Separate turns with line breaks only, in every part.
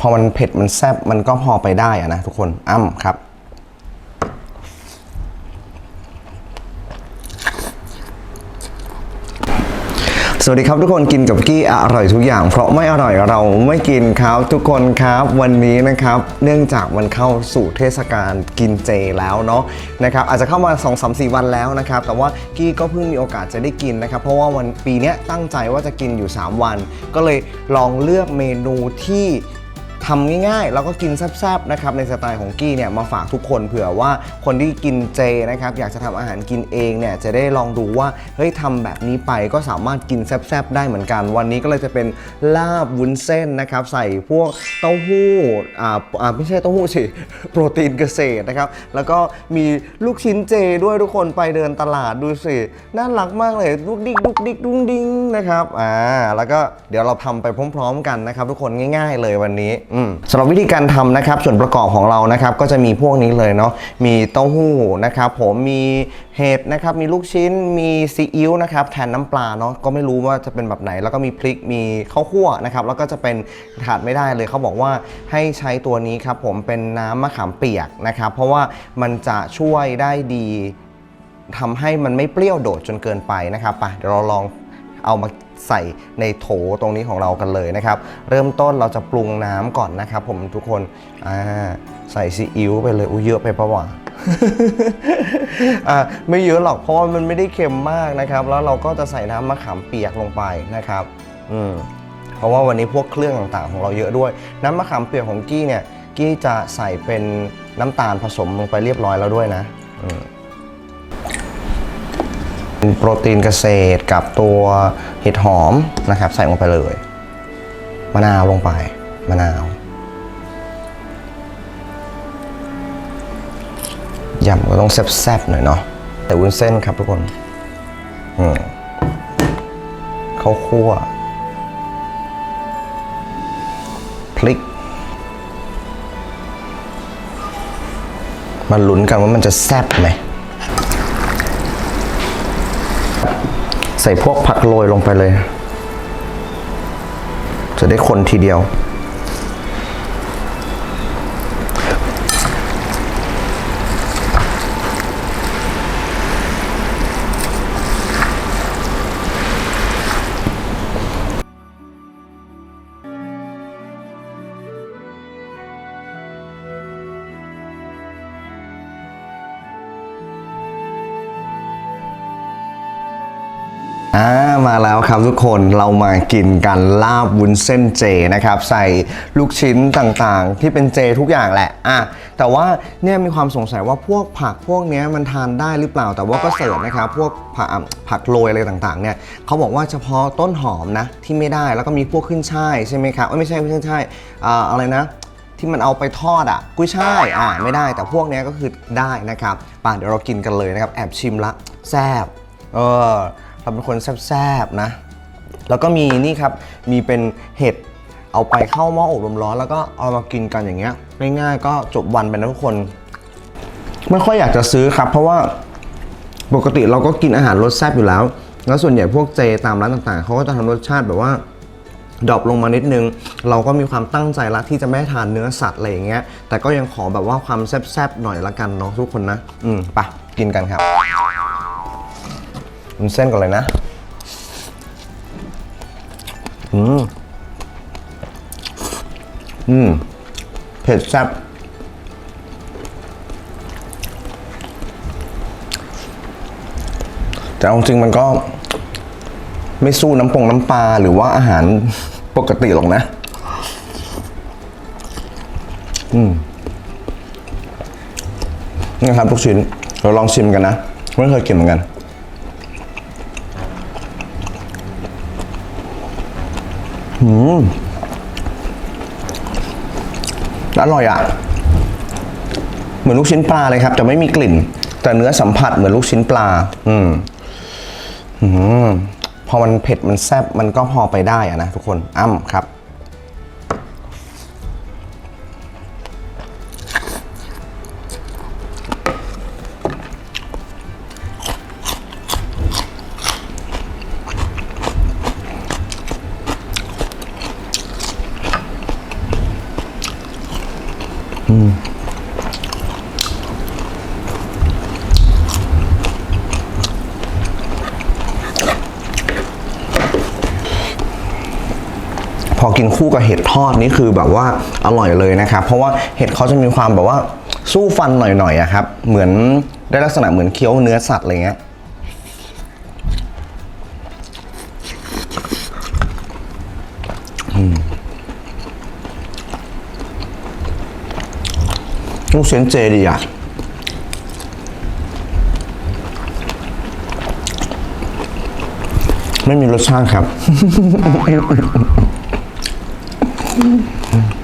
พอมันเผ็ดมันแซ่บมันก็พอไปได้อะนะทุกคนอ้ำครับ สวัสดีครับทุกคนกินกับกี้อร่อยทุกอย่าง เพราะไม่อร่อยเราไม่กินครับทุกคนครับวันนี้นะครับ เนื่องจากมันเข้าสู่เทศกาลกินเจแล้วเนาะนะครับอาจจะเข้ามา 2 3 4 วันแล้วนะครับ แต่ว่ากี้ก็เพิ่งมีโอกาสจะได้กินนะครับ เพราะว่าวันปีนี้ตั้งใจว่าจะกินอยู่ 3 วัน ก็เลยลองเลือกเมนูที่ ทำง่ายๆ แล้วก็กินแซ่บๆนะครับในสไตล์ของกี้เนี่ยมาฝากทุกคนเผื่อว่าคนที่กินเจนะครับอยากจะทำอาหารกินเองเนี่ยจะได้ลองดูว่าเฮ้ยทำแบบนี้ไปก็สามารถกินแซ่บๆได้เหมือนกัน วันนี้ก็เลยจะเป็นลาบวุ้นเส้นนะครับใส่พวกเต้าหู้อ่าอ่าไม่ใช่เต้าหู้สิโปรตีนเกษตรนะครับแล้วก็มีลูกชิ้นเจด้วยทุกคนไปเดินตลาดดูสิน่ารักมากเลยลูกดิ๊กลูกดิ๊กดุ้งดิ้งนะครับอ่าแล้วก็เดี๋ยวเราทำไปพร้อม ๆ กันนะครับทุกคนง่าย ๆ เลยวันนี้สำหรับวิธีการทำนะครับ ส่วนประกอบของเรานะครับ ก็จะมีพวกนี้เลยเนาะมีเต้าหู้นะครับผมมีเห็ดนะครับมีลูกชิ้นมีซีอิ๊วนะครับแทนน้ำปลาเนาะก็ไม่รู้ว่าจะเป็นแบบไหน แล้วก็มีพริกมีข้าวคั่วนะครับแล้วก็จะเป็นขาดไม่ได้เลยเขาบอกว่าให้ใช้ตัวนี้ครับผมเป็นน้ำมะขามเปียกนะครับเพราะว่ามันจะช่วยได้ดีทำให้มันไม่เปรี้ยวโดดจนเกินไปนะครับไปเดี๋ยวเราลองเอามา ใส่ในโถตรงนี้ของเรากันเลยนะครับ เริ่มต้นเราจะปรุงน้ำก่อนนะครับ ผมทุกคนใส่ซีอิ๊วไปเลยอุ้เยอะไปปะวะไม่เยอะหรอกเพราะว่ามันไม่ได้เค็มมากนะครับ แล้วเราก็จะใส่น้ำมะขามเปียกลงไปนะครับ อืมเพราะว่าวันนี้พวกเครื่องต่างๆ ของเราเยอะด้วย น้ำมะขามเปียกของกี้เนี่ย กี้จะใส่เป็นน้ำตาลผสมลงไปเรียบร้อยแล้วด้วยนะ อืม โปรตีนเกษตรกับตัวเห็ดหอมนะครับ ใส่ลงไปเลย มะนาวลงไป มะนาว ยำก็ต้องแซ่บๆหน่อยเนาะแต่วุ้นเส้นครับทุกคนอืมข้าวคั่วพริกมาลุ้นกันว่ามันจะแซ่บไหม ใส่พวกผักโรยลงไปเลย จะได้คนทีเดียว แล้วครับทุกคนเรามากินกันลาบวุ้นเส้นเจนะครับ ใส่ลูกชิ้นต่างๆ ที่เป็นเจทุกอย่างแหละอะแต่ว่าเนี่ยมีความสงสัยว่าพวกผักพวกนี้มันทานได้หรือเปล่า แต่ว่าก็เสิร์ชนะครับพวกผักผักโรยอะไรต่างๆเนี่ยเขาบอกว่าเฉพาะต้นหอมนะที่ไม่ได้แล้วก็มีพวกขึ้นช่ายใช่ไหมครับไม่ใช่ไม่ใช่ใช่อ่าอะไรนะที่มันเอาไปทอดอะกุ้ยช่ายอ่าไม่ได้แต่พวกนี้ก็คือได้นะครับป่ะเดี๋ยวเรากินกันเลยนะครับแอบชิมละแซบเออ เราเป็นคนแซบๆนะ แล้วก็มีนี่ครับ มีเป็นเห็ดเอาไปเข้าหม้ออบลมร้อนแล้วก็เอามากินกันอย่างเงี้ยง่ายๆก็จบวันไปนะทุกคน ไม่ค่อยอยากจะซื้อครับ เพราะว่าปกติเราก็กินอาหารรสแซ่บอยู่แล้ว แล้วส่วนใหญ่พวกเจตามร้านต่างๆเขาก็จะทำรสชาติแบบว่าดรอปลงมานิดนึง เราก็มีความตั้งใจละที่จะไม่ทานเนื้อสัตว์อะไรอย่างเงี้ยแต่ก็ยังขอแบบว่าความแซ่บๆหน่อยละกันเนาะทุกคนนะ อืมไปกินกันครับ มุนเส้นก่อนเลยนะ อืม อืม เผ็ดแซ่บแต่เอาจริงมันก็ไม่สู้น้ำปงน้ำปลาหรือว่าอาหารปกติหรอกนะ อืมนี่ครับทุกชิ้น เราลองชิมกันนะ ไม่เคยกินเหมือนกัน อืมอร่อยอะ เหมือนลูกชิ้นปลาเลยครับ แต่ไม่มีกลิ่น แต่เนื้อสัมผัสเหมือนลูกชิ้นปลา อืมอืมพอมันเผ็ดมันแซ่บมันก็พอไปได้อะนะทุกคนอ้ำครับ กินคู่กับเห็ดทอดนี่คือแบบว่าอร่อยเลยนะครับ เพราะว่าเห็ดเขาจะมีความแบบว่าสู้ฟันหน่อยๆครับ เหมือนได้ลักษณะเหมือนเคี้ยวเนื้อสัตว์อะไรเงี้ยอืมลูกเส้นเจดีอะไม่มีรสชาติครับ Mm.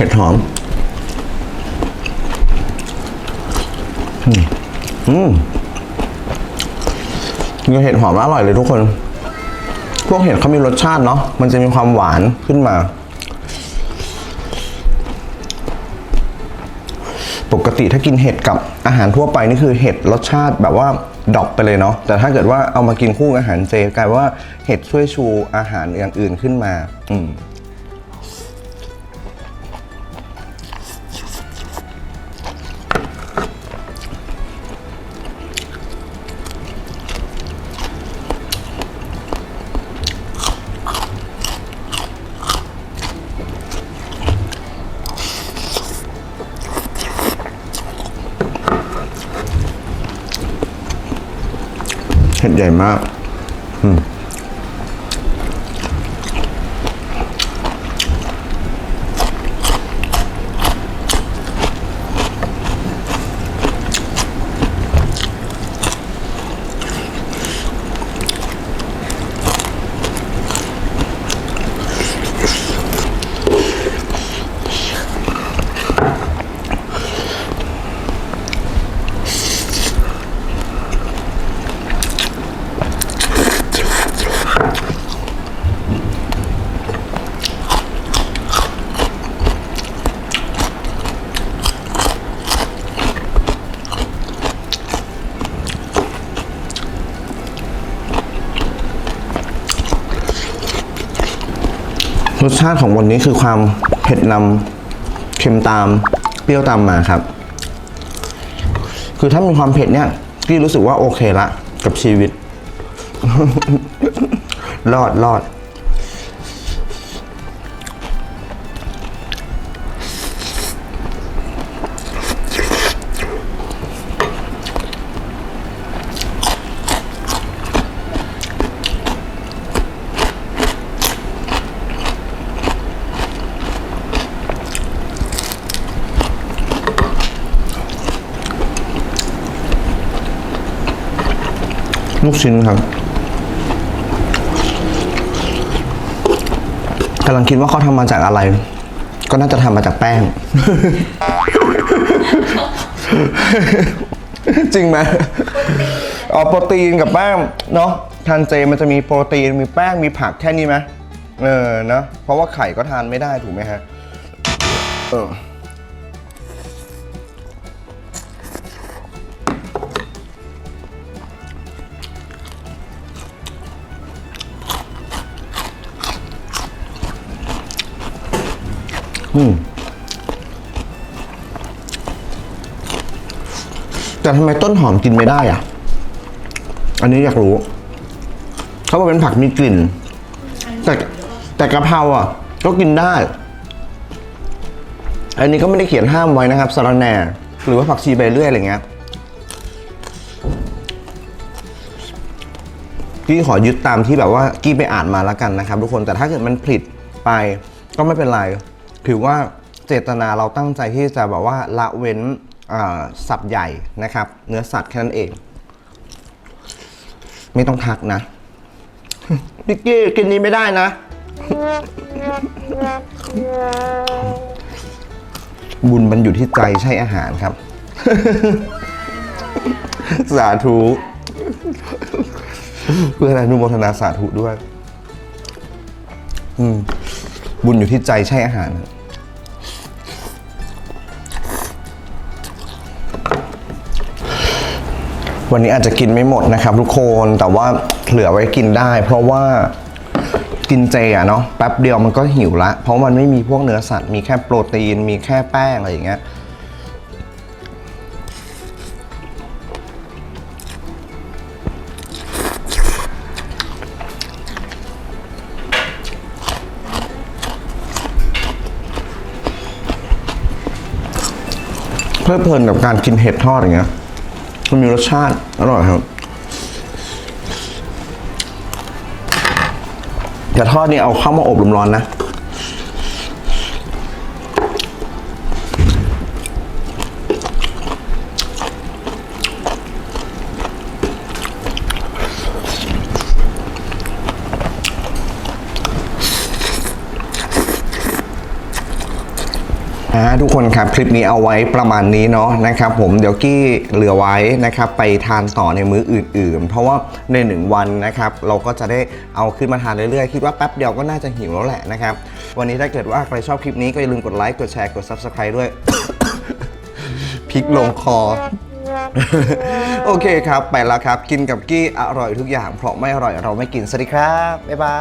เห็ดหอม อืมอืมกินกับเห็ดหอมอร่อยเลยทุกคน พวกเห็ดเขามีรสชาติเนาะ มันจะมีความหวานขึ้นมา ปกติถ้ากินเห็ดกับอาหารทั่วไปนี่คือเห็ดรสชาติแบบว่าดรอปไปเลยเนาะ แต่ถ้าเกิดว่าเอามากินคู่กับอาหารเจกลายว่าเห็ดช่วยชูอาหารอย่างอื่นขึ้นมา อืม ใหญ่มาก อืม รสชาติของวันนี้คือความเผ็ดนำเค็มตาม เปรี้ยวตามมาครับ คือถ้ามีความเผ็ดเนี่ยพี่รู้สึกว่าโอเคละ กับชีวิต รอดรอด ลูกชิ้นครับกำลังคิดว่าเขาทำมาจากอะไร ก็น่าจะทำมาจากแป้ง จริงไหมอ๋อโปรตีนกับแป้งเนาะทานเจมันจะมีโปรตีนมีแป้งมีผักแค่นี้ไหมเออเนอะเพราะว่าไข่ก็ทานไม่ได้ถูกไหมฮะเออ อืมแต่ทำไมต้นหอมกินไม่ได้อะ อันนี้อยากรู้ เขาบอกเป็นผักมีกลิ่น แต่แต่กะเพราอะ ก็กินได้ อันนี้ก็ไม่ได้เขียนห้ามไว้นะครับสาระแหน่หรือว่าผักชีใบเลื่อยอะไรเงี้ยกี้ขอยึดตามที่แบบว่ากี้ไปอ่านมาแล้วกันนะครับ ทุกคนแต่ถ้าเกิดมันผิดไปก็ไม่เป็นไร ถือว่าเจตนาเราตั้งใจที่จะแบบว่าละเว้นสับใหญ่นะครับ เนื้อสัตว์แค่นั้นเอง ไม่ต้องทักนะพิกกี้กินนี้ไม่ได้นะ บุญมันอยู่ที่ใจใช่อาหารครับ สาธุเพื่ออนุโมทนาสาธุด้วย อืม บุญอยู่ที่ใจใช่อาหาร วันนี้อาจจะกินไม่หมดนะครับ ทุกคนแต่ว่าเหลือไว้กินได้ เพราะว่ากินเจอะเนาะแป๊บเดียวมันก็หิวละ เพราะมันไม่มีพวกเนื้อสัตว์มีแค่โปรตีน มีแค่แป้งอะไรอย่างเงี้ย ลิดเพลินกับการกินเห็ดทอดอย่างเงี้ยมันมีรสชาติอร่อยครับแต่ทอดนี่เอาเข้ามาอบลมร้อนนะ ทุกคนครับ คลิปนี้เอาไว้ประมาณนี้เนาะนะครับผมเดี๋ยวกี้เหลือไว้นะครับไปทานต่อในมื้ออื่น ๆ เพราะว่าในหนึ่งวันนะครับเราก็จะได้เอาขึ้นมาทานเรื่อยๆ คิดว่าแป๊บเดียวก็น่าจะหิวแล้วแหละนะครับ วันนี้ถ้าเกิดว่าใครชอบคลิปนี้ก็อย่าลืมกดไลค์กดแชร์กด Subscribe ด้วยพิกลงคอ โอเคครับ ไปแล้วครับ กินกับกี้อร่อยทุกอย่าง เพราะไม่อร่อยเราไม่กิน สวัสดีครับ บ๊ายบาย